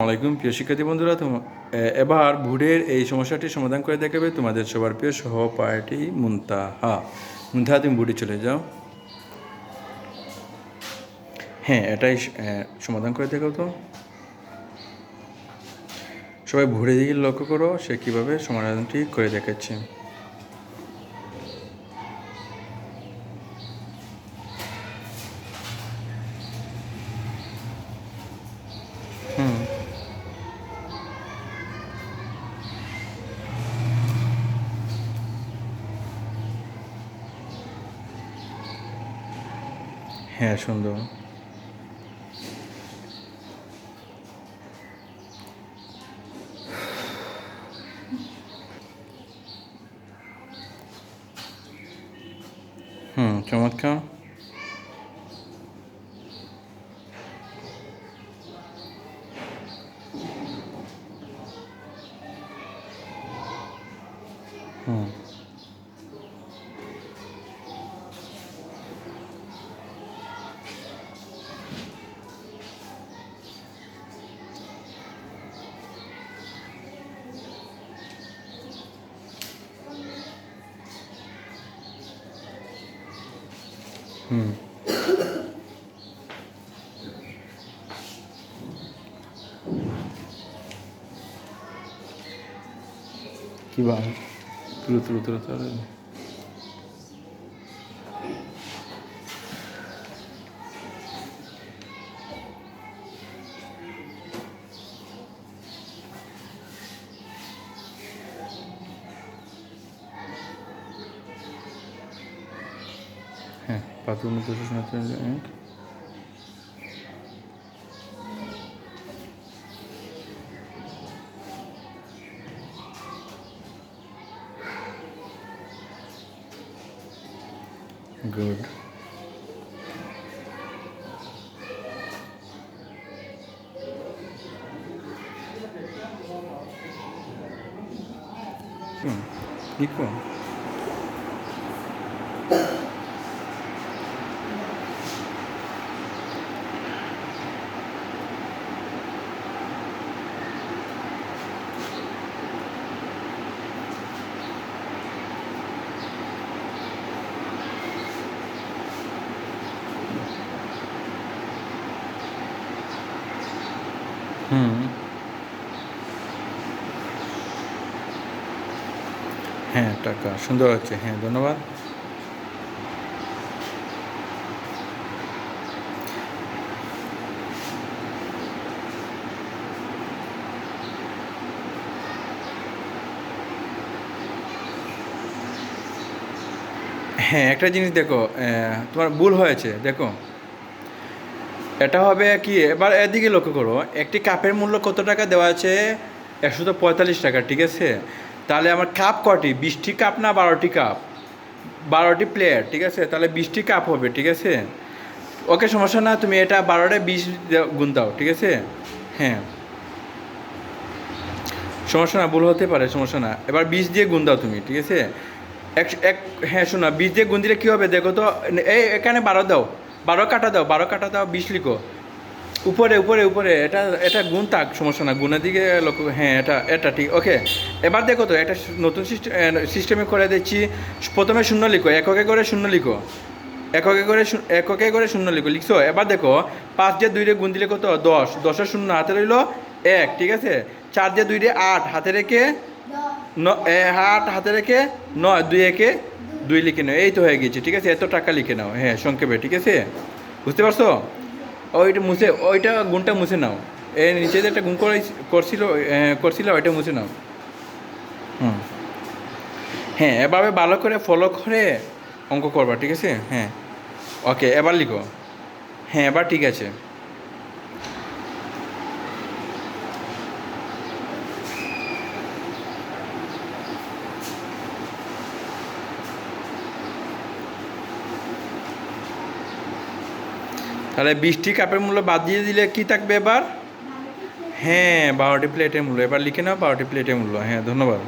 আসসালামাইকুম প্রিয় শিক্ষার্থী বন্ধুরা এবার ভুডের এই সমস্যাটির সমাধান করে দেখাবে তোমাদের সবার প্রিয় সহপাঠী মুনতাহা। মুনতাহা, তুমি ভুডে চলে যাও। হ্যাঁ এটাই সমাধান করে দেখাও তো। সবাই ভুড়ে দিকে লক্ষ্য করো সে কীভাবে সমাধানটি করে দেখাচ্ছে। হ্যাঁ সুন্দর। হুম চমৎকার। হুম। হুম কি বা তুলো তুলো তুলো তুলো হ্যাঁ পাতুর মধ্যে শোনাতে এক গুড হুম লিখো হুম। হ্যাঁ টাকা। সুন্দর হচ্ছে হ্যাঁ ধন্যবাদ। হ্যাঁ একটা জিনিস দেখো তোমার ভুল হয়েছে, দেখো। এটা হবে কি? এবার এদিকে লক্ষ্য করো, একটি কাপের মূল্য কত টাকা? দেওয়া আছে একশো তো পঁয়তাল্লিশ টাকা, ঠিক আছে? তাহলে আমার কাপ কটি? বিশটি কাপ না বারোটি কাপ? বারোটি প্লেয়ার ঠিক আছে? তাহলে বিশটি কাপ হবে, ঠিক আছে? ওকে, সমস্যা না, তুমি এটা বারোটা বিশ গুণ দাও, ঠিক আছে? হ্যাঁ। সমস্যা না, ভুল হতে পারে, সমস্যা না। এবার বিষ দিয়ে গুণ দাও তুমি, ঠিক আছে? এক এক হ্যাঁ শোনা বিষ দিয়ে গুণ দিলে কী হবে? দেখো তো এই এখানে বারো দাও। বারো কাটা দাও, বারো কাটা দাও, বিশ লিখো। উপরে উপরে উপরে, এটা এটা গুণ থাক, সমস্যা না, গুণের দিকে লক্ষ্য হ্যাঁ এটা এটা ঠিক, ওকে। এবার দেখো তো, একটা নতুন সিস্টেম করে দিচ্ছি, প্রথমে শূন্য লিখো, এককে করে শূন্য লিখো। এককে করে এককে করে শূন্য লিখো, লিখছো? এবার দেখো, পাঁচ দিয়ে দুই রে গুণ দিলে কত? দশ। দশের শূন্য হাতে রইল এক, ঠিক আছে? চার দিয়ে দুই রে আট, হাতে রেখে ন আট হাতে রেখে নয়, দুই একে দুই লিখে নাও। এই তো হয়ে গেছে ঠিক আছে? এত টাকা লিখে নাও। হ্যাঁ সংক্ষেপে ঠিক আছে? বুঝতে পারছ? ওইটা মুছে ওইটা গুণটা মুছে নাও। এই নিচে যে একটা গুণ করে করছিল এ, করছিল ওইটা মুছে নাও। হুম। হ্যাঁ এভাবে ভালো করে ফলো করে অঙ্ক করবা ঠিক আছে? হ্যাঁ। ওকে এবার লিখো। হ্যাঁ এবার ঠিক আছে। তাহলে বিশটি কাপের মূল্য বাদ দিয়ে দিলে কি থাকবে এবার? হ্যাঁ বারোটি প্লেটের মূল্য। এবার লিখে নাও বারোটি প্লেটের মূল্য। হ্যাঁ ধন্যবাদ।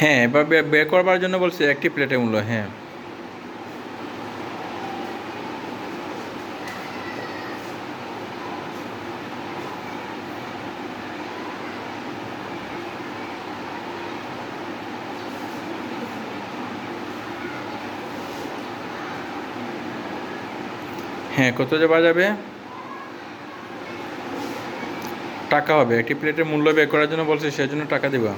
হ্যাঁ এবার বের করবার জন্য বলছে একটি প্লেটের মূল্য হ্যাঁ। হ্যাঁ কত যাওয়া যাবে? টাকা হবে, একটি প্লেটের মূল্য বের করার জন্য বলছে, সেজন্য টাকা দেবা।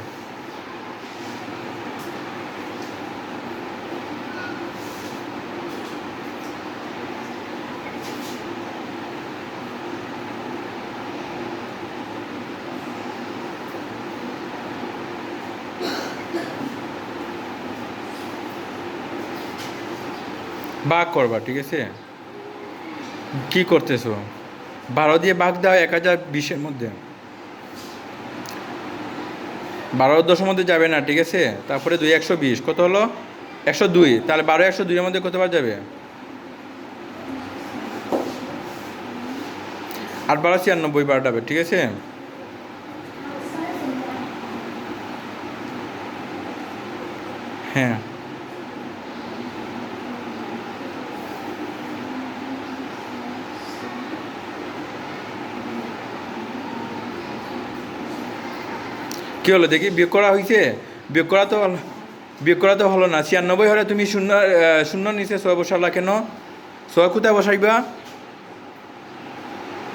ভাগ করবা, ঠিক আছে? কি করতেছো? বারো দিয়ে বাঘ দাও এক হাজার বিশের মধ্যে। বারো দশের মধ্যে যাবে না, ঠিক আছে? তারপরে দুই একশো বিশ, কত হলো? একশো দুই। তাহলে বারো একশো দুইয়ের মধ্যে কতবার যাবে? আট বারো ছিয়ানব্বই বার যাবে, ঠিক আছে? হ্যাঁ। কী হলো দেখি, বিয়োগ করা হয়েছে বিয়োগ করা তো বিয়োগ করা তো হলো না। ছিয়ানব্বই হলে তুমি শূন্য শূন্য নিচে ছয় বসালা কেন? ছয় কোথায় বসাইবা?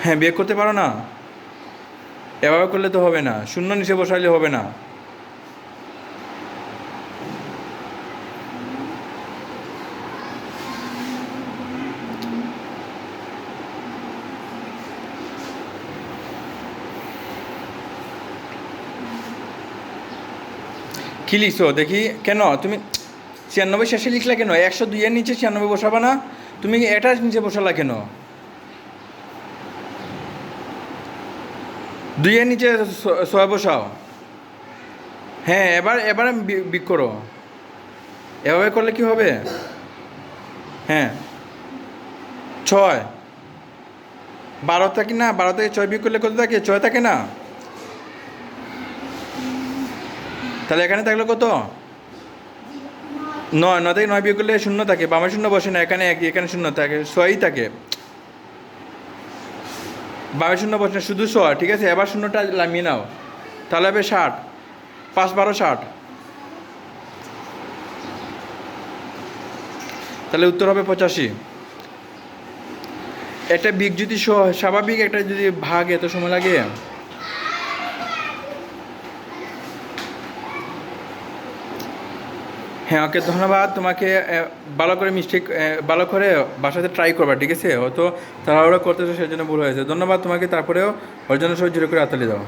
হ্যাঁ বিয়োগ করতে পারো না। এভাবে করলে তো হবে না। শূন্য নিচে বসাইলে হবে না। কি লিখছো দেখি, কেন? তুমি ছিয়ানব্বই শেষে লিখলা কেন? একশো দুইয়ের নিচে ছিয়ানব্বই বসাবা না? তুমি এটার নিচে বসালা কেন? দুইয়ের নিচে ছয় বসাও। হ্যাঁ এবার এবার বিক করো। এভাবে করলে কি হবে? হ্যাঁ। ছয়। বারো থাকে না? বারো থেকে ছয় বিক করলে কত থাকে? ছয় থাকে না? তাহলে এখানে থাকল কত? নয় নয় থেকে নয় বিয়োগ করলে শূন্য থাকে। বামে শূন্য বসে না, এখানে এক এখানে শূন্য থাকে, ছয়ই থাকে। বামে শূন্য বসে না, শুধু ছয়, ঠিক আছে? এবার শূন্যটা নামিয়ে নাও। তাহলে হবে ষাট। পাঁচ, বারো, ষাট। তাহলে উত্তর হবে পঁচাশি। একটা বিগ যদি স্বাভাবিক, একটা যদি ভাগ, এত সময় লাগে? হ্যাঁ ওকে ধন্যবাদ। তোমাকে ভালো করে মিস্টেক ভালো করে বাসাতে ট্রাই করবা, ঠিক আছে? ও হয়তো তাড়াহুড়ো করতেছে সেই জন্য ভুল হয়েছে। ধন্যবাদ তোমাকে, তারপরেও ওর জন্য সব জিরো করে আতালি দাও।